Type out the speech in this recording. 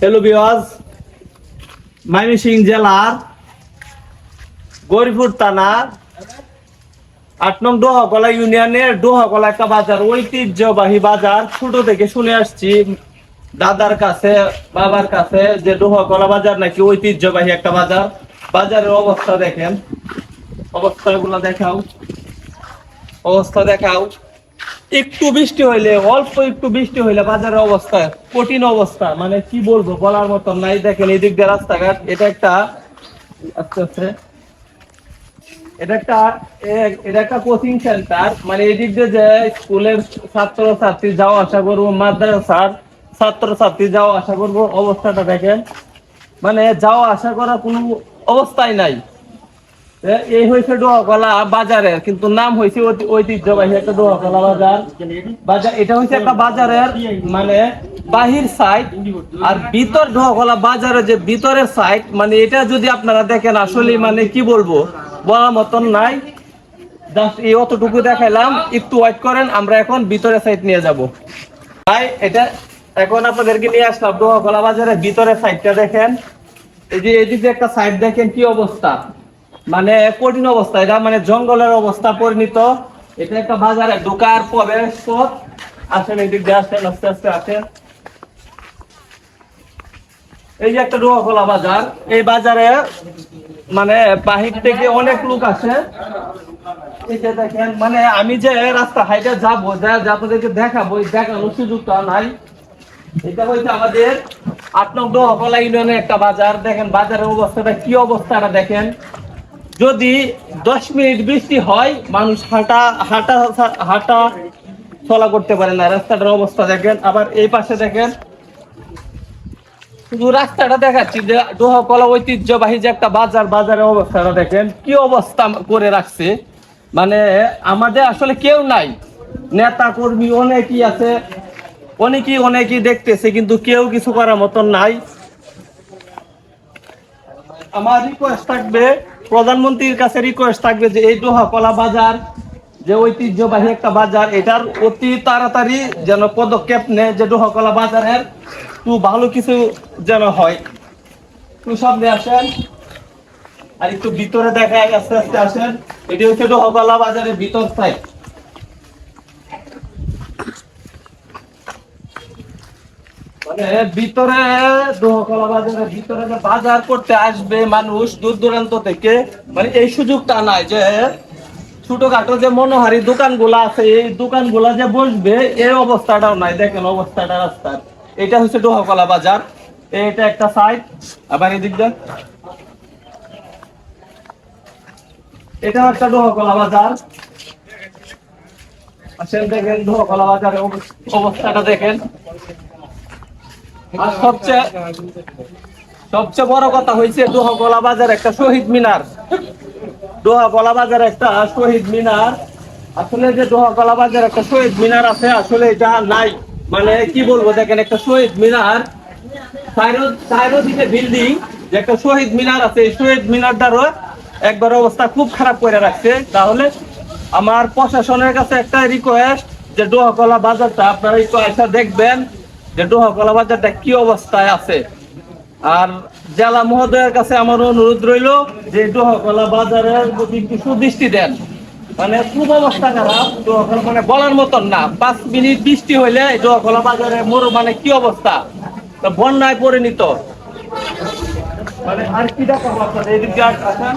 Hello বিওয়াজ Mymensingh জেলার গরিপুর থানার আট নং ডোহাকলা ইউনিয়নের ডোহাকলা একটা বাজার, ঐতিহ্যবাহী বাজার। ছোট থেকে শুনে আসছি দাদার কাছে, বাবার কাছে যে ডোহাকলা বাজার নাকি ঐতিহ্যবাহী একটা বাজার। বাজারের অবস্থা দেখেন। অবস্থাগুলো দেখাও। অবস্থা দেখাও। একটু বৃষ্টি হইলে, অল্প একটু বৃষ্টি হইলে বাজারের অবস্থা কঠিন অবস্থা। মানে কি বলব, বলার মতন নাই। দেখেন এই দিক দিয়ে রাস্তাঘাট, এটা একটা, আস্তে আস্তে, এটা একটা এটা একটা কোচিং সেন্টার মানে এই দিক দিয়ে যে স্কুলের ছাত্র ছাত্রী যাওয়া আসা করব, মাদ্রাসার ছাত্র ছাত্রী যাওয়া আসা করব, অবস্থাটা দেখেন। মানে যাওয়া আসা করার কোনো অবস্থাই নাই। এই হয়েছে ডোহাকলা বাজারের কিন্তু নাম হয়েছে ঐতিহ্যবাহী একটা ডোহাকলা বাজার। বাজার এটা হচ্ছে একটা বাজারের মানে বাহির সাইড আর ভিতর ডোহাকলা বাজারের যে ভিতরের সাইড মানে এটা যদি আপনারা দেখেন, আসলে মানে কি বলব, বলার মতন নাই। জাস্ট এই অতটুকু দেখাইলাম, একটু ওয়েট করেন, আমরা এখন ভিতরের সাইড নিয়ে যাব। ভাই, এটা এখন আপনাদেরকে নিয়ে আসলাম ডোহাকলা বাজারের ভিতরের সাইডটা দেখেন। এই যে এদিকে একটা সাইড দেখেন, কি অবস্থা? মানে কঠিন অবস্থা, এটা মানে জঙ্গলের অবস্থা পরিণত। এটা একটা বাজারে ঢোকার প্রবেশ পথ আসেন এদিক দিয়ে, আসেন, আস্তে আস্তে আসেন। এই যে একটা ডোয়াখোলা বাজার, এই বাজারে মানে বাহির থেকে অনেক লোক আসে। মানে আমি যে রাস্তা হাইটে যাব, যা আপনাদেরকে দেখাবো দেখানোর সুযোগটা নাই। এটা হচ্ছে আমাদের আট নং ডোহাকলা ইউনিয়নের একটা বাজার। দেখেন, বাজারের অবস্থাটা, কি অবস্থাটা দেখেন। যদি দশ মিনিট বৃষ্টি হয়, মানুষ হাঁটা হাঁটা হাঁটা চলা করতে পারে না। রাস্তাটার অবস্থা দেখেন, আবার এই পাশে দেখেন। শুধু রাস্তাটা দেখাচ্ছি, যে ডোহাকলা ঐতিহ্যবাহী যে একটা বাজার, বাজারের অবস্থাটা দেখেন, কি অবস্থা করে রাখছে। মানে আমাদের আসলে কেউ নাই। নেতা, কর্মী অনেকই আছে, অনেকেই অনেকেই দেখতেছে, কিন্তু কেউ কিছু করার মতন নাই। আমার রিকোয়েস্ট থাকবে প্রধানমন্ত্রীর কাছে রিকোয়েস্ট থাকবে যে এই দোহা কলা বাজার যে ঐতিহ্যবাহী একটা বাজার, এটার অতি তাড়াতাড়ি যেন পদক্ষেপ নেয় যে দোহা কলা বাজারের। তো ভালো কিছু যেন হয়। তো সামনে আসেন। আর একটু ভিতরে দেখায় আস্তে আস্তে আসেন। এটি হচ্ছে দোহা কলা বাজারের ভিতর সাইড মানে ভিতরে দোহকলা বাজারের ভিতরে বাজার করতে আসবে মানুষ দূর দূরান্ত থেকে মানে এই সুযোগটা নাই যে ছোটখাটো যে মনোহারি দোকানগুলা আছে, এই দোকানগুলা যে বসবে, এই অবস্থাটাও নাই। দেখেন অবস্থাটা রাস্তার। এটা হচ্ছে ডোহকলা বাজার এটা একটা সাইড আবার এদিক দিয়ে এটা একটা ডোহকলা বাজার আসেন দেখেন ডোহকলা বাজারের অব- অবস্থাটা দেখেন। আর সবচেয়ে সবচেয়ে বড় কথা হয়েছে দোহা কলা বাজার একটা শহীদ মিনার। দোহা কলা বাজার একটা শহীদ মিনার। আসলে যে দোহা কলা বাজার একটা শহীদ মিনার আছে, আসলে এটা নাই। মানে কি বলব, দেখেন একটা শহীদ মিনার চাইরোদিকে বিল্ডিং, যে একটা শহীদ মিনার আছে, এই শহীদ মিনারটারও একবার অবস্থা খুব খারাপ করে রাখছে। তাহলে আমার প্রশাসনের কাছে একটা রিকোয়েস্ট যে ডোহাকলা বাজারটা আপনারা একটু আসা দেখবেন। যে ডোহাকলা বাজারটা কি অবস্থায় আছে? আর জেলা মহোদয়ের কাছে আমার অনুরোধ রইল যে ডোহাকলা বাজারের প্রতি একটু সুদৃষ্টি দেন। মানে খুব অবস্থা খারাপ ডোহাকলা মানে বলার মতন না। পাঁচ মিনিট বৃষ্টি হইলে ডোহাকলা বাজারে মোর মানে কি অবস্থা? বন্যায় পরিণত। মানে আর কি দেখাবো আপনাদের? এদিকে আসেন।